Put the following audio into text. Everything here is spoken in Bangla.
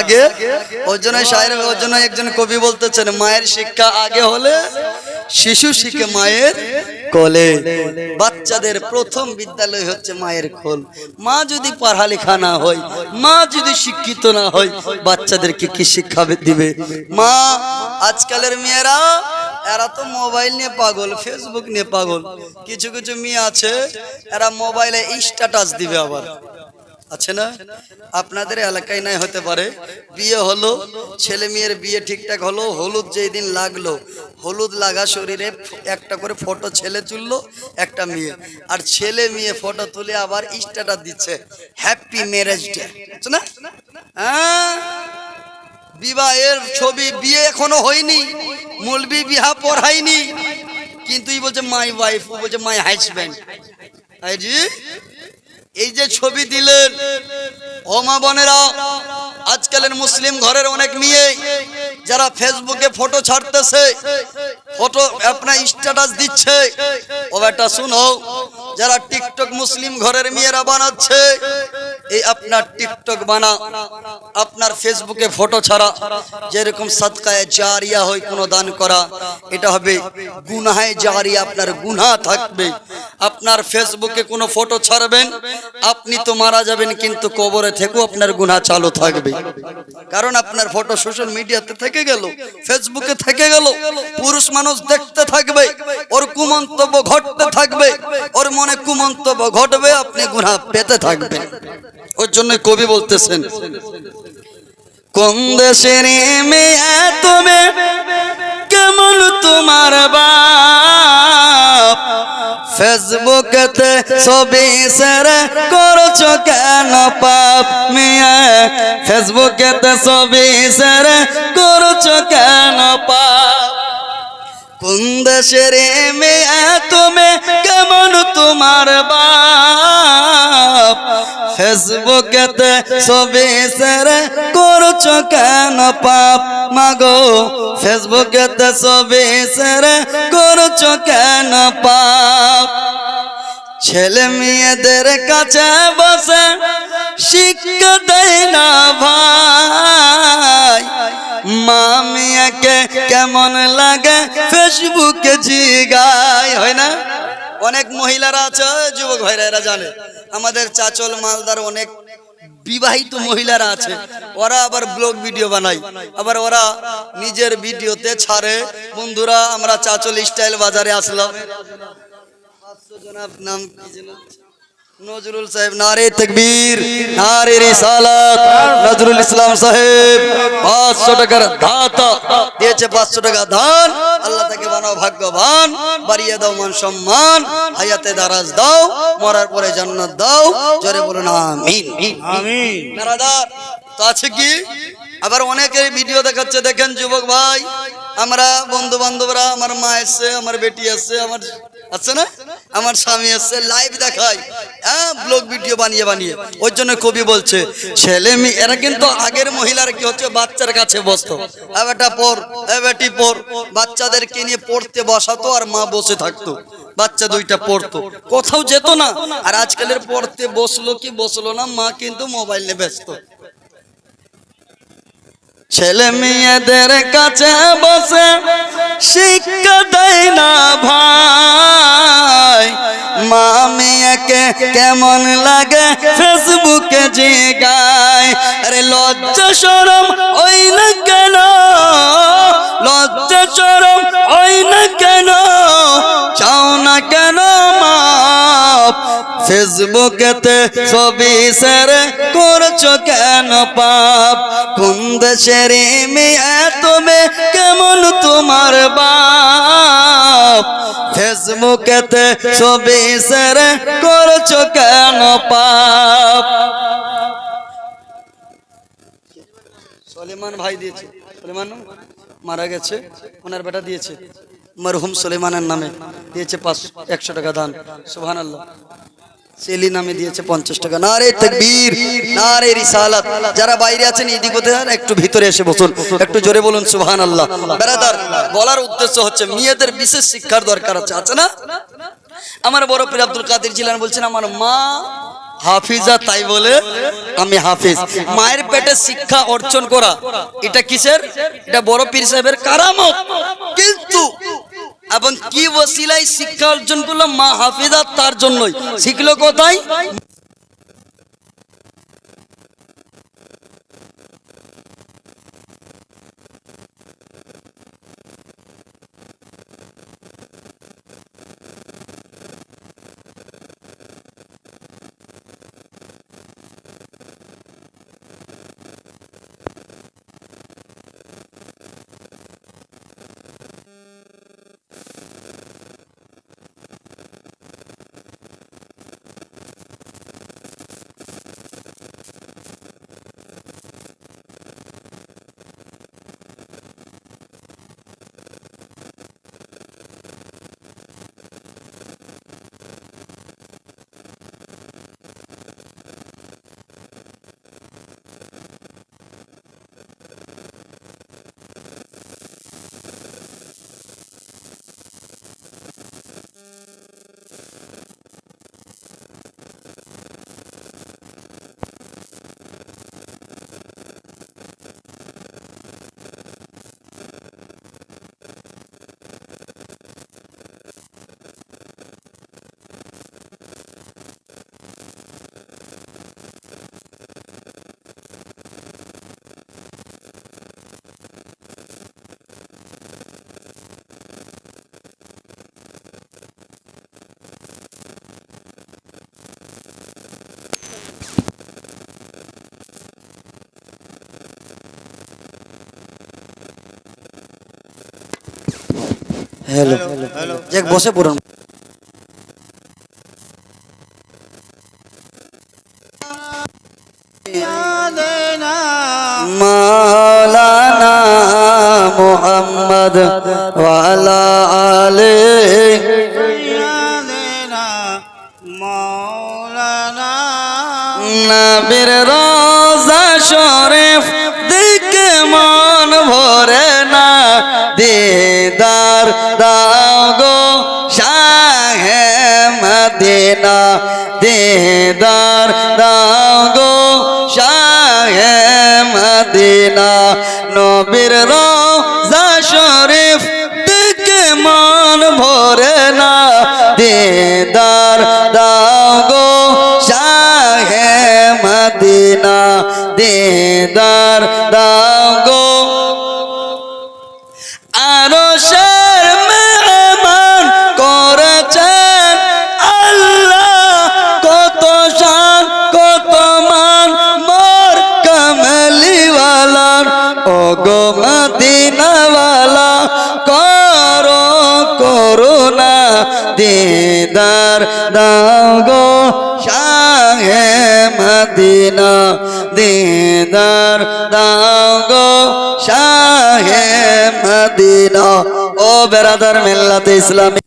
আগে ওর জন্য শায়ের ওর জন্য একজন কবি বলতেছেন, মায়ের শিক্ষা আগে হলে শিশু শিখে মায়ের কোলে। বাচ্চাদের প্রথম বিদ্যালয় হচ্ছে মায়ের কোল মা যদি পড়ালেখা না হয়, মা যদি শিক্ষিত না হয়, বাচ্চাদেরকে কি শিক্ষা দিবে? মা, আজকালের মেয়েরা, এরা তো মোবাইল নিয়ে পাগল ফেসবুক নিয়ে পাগল। কিছু কিছু মেয়ে আছে, এরা মোবাইলে স্ট্যাটাস দিবে আবার। আছে না? আপনাদের এলাকায় নাই হতে পারে। বিয়ে হলো, ছেলে মেয়ের বিয়ে ঠিকঠাক হলো, হলুদ যেই দিন লাগল, হলুদ লাগা শরীরে একটা করে ফটো ছেলে তুললো, একটা মেয়ে। আর ছেলে মেয়ে ফটো তুলে আবার স্ট্যাটাস দিচ্ছে হ্যাপি ম্যারেজ ডে না? হ্যাঁ? বিবাহের ছবি বিয়ে এখনও হয়নি মলবি বিহা পড়ায়নি। কিন্তু ই বলছে মাই ওয়াইফ ও বলছে মাই হাজব্যান্ড জি? এই যে ছবি দিলেন, ও মা বোনেরা, আজকালের মুসলিম ঘরের অনেক মেয়ে যারা ফেসবুকে ফটো ছাড়তেছে ফটো আপনার স্ট্যাটাস দিচ্ছে। ও বেটা শুনো, যারা টিকটক মুসলিম ঘরের মেয়েরা বানাচ্ছে এই আপনার টিকটক বানা, আপনার ফেসবুকে ফটো ছাড়া, যেরকম সদকায় জারিয়া হয় কোনো দান করা, এটা হবে গুনাহে জারিয়া, আপনার গুনাহ থাকবে। আপনার ফেসবুকে কোনো ফটো ছাড়বেন, আপনি তো মারা যাবেন, কিন্তু কবরে থেকেও আপনার গুনাহ চালু থাকবে। কারণ আপনার ফটো সোশ্যাল মিডিয়াতে থেকে গেল, ফেসবুকে থেকে গেল, পুরুষ মানুষ দেখতে থাকবে, ওর কুমন্তব্য ঘটতে থাকবে, ওর মনে কুমন্তব্য ঘটবে, আপনি গুনাহ পেতে থাকবেন। ওর জন্য কবি বলতেছেন, কোন দেশের মেয়ে তুমি কেমন তোমার বাপ? ফেসবুকেতে ছবি সেরে করছ কেন পাপ মিয়া? ফেসবুকেতে ছবি সেরে করছ কেন পাপ? কোন দেশের মেয়ে তুমি কেমন তোমার বাপ? ফেসবুকেতে ছবি সেরে করছ কেন পাপ? মাগো, ফেসবুকেতে ছবি সেরে করছ কেন পাপ? ছেলে মেয়েদের কাছে বসে শিক্ষা দেয় না ভাই। মা মিয়াকে কেমন লাগে? ফেসবুকে জিগায়, হয় না? অনেক মহিলারা আছে, যুবক ভাইরা, এরা জানে। আমাদের চাচল মালদার অনেক বিবাহিত মহিলারা আছে। ওরা আবার ব্লগ ভিডিও বানায়। আবার ওরা নিজের ভিডিওতে ছাড়ে। বন্ধুরা, আমরা চাচল স্টাইল বাজারে আসলাম। জনাব, নাম কি? নজরুল সাহেব নারে তকবীর নারে রিসালাত নজরুল ইসলাম সাহেব পাঁচশো টাকার ধাতা দিয়েছে পাঁচশো টাকা ধান আল্লাহ তাকে বানাও ভাগ্যবান বাড়িয়ে দাও মান সম্মান হায়াতে দারাজ দাও মরার পরে জান্নাত দাও জোরে বলুন আমিন। আমিন। নারাদার তো আছে কি? আবার অনেকে ভিডিও দেখাচ্ছে দেখেন যুবক ভাই আমরা বন্ধু বান্ধবরা আমার মা এসছে আমার বেটি এসছে আমার আছে না? আমার স্বামী এসছে লাইভ দেখায়। হ্যাঁ ব্লগ ভিডিও বানিয়ে বানিয়ে। ওই জন্য কবি বলছে, ছেলে মেয়ে, এরা কিন্তু আগের মহিলারা কি হচ্ছে? বাচ্চার কাছে বসতো। এ পর এ পর বাচ্চাদেরকে নিয়ে পড়তে বসাতো আর মা বসে থাকতো। বাচ্চা দুইটা পড়তো। কোথাও যেত না। আর আজকালের পড়তে বসল কি বসল না, মা কিন্তু মোবাইল নিয়ে ব্যস্ত। ছেলে মেয়েদের কাছে বসে শিক্ষা দেয় না ভাই। মা কেমন লাগে ফেসবুকে যে গায় আরে লজ্জা সরম ওই না কেন? লজ্জা সরম ওই না কেন? চাও না কেন ফেসবুকেতে ছবি সেরে করছ কেন পাপ? কোন দেশের মেয়ে তুমি কেমন তোমার বাপ ফেসবুকেতে ছবি সেরে করছ কেন পাপ? সলেমান ভাই দিয়েছে। সলেমান মারা গেছে, ওনার বেটা দিয়েছে। মরহুম সলেমানের নামে দিয়েছে পাঁচ একশো টাকা দান। সুবহান আল্লাহ সেলি নামে দিয়েছে পঞ্চাশ টাকা। না রে তকবীর না রে রিসালাত। যারা বাইরে আছেন, এদিক আর একটু ভিতরে এসে বসুন। একটু জোরে বলুন সুবহান আল্লাহ বেড়াদার বলার উদ্দেশ্য হচ্ছে, মেয়েদের বিশেষ শিক্ষার দরকার আছে। আছে না? আমার বড় পীর আব্দুল কাদের জিলান বলছেন, আমার মা হাফিজা তাই বলে আমি হাফিজ। মায়ের পেটে শিক্ষা অর্জন করা, এটা কিসের? এটা বড় পীর সাহেবের কারামত। কিন্তু এবং কি ওসিলাই শিক্ষা অর্জন করল মা হাফিজা তার জন্যই? শিখলো কোথায়? हेलो एक बसे पूरण मौलाना मोहम्मद वाला आले দিদার দাও গো শাহে মদিনা। নবীর রোজা শরীফ দিকে মন ভরে না। দিদার দাও গো শাহে মদিনা। দিদার দাও গো। আরও শের গো মদিনাওয়ালা, করো করুণা, দিদার দাও গো শাহে মদিনা, দিদার দাও গো শাহে মদিনা। ও বেরাদার মিল্লাতে ইসলামী।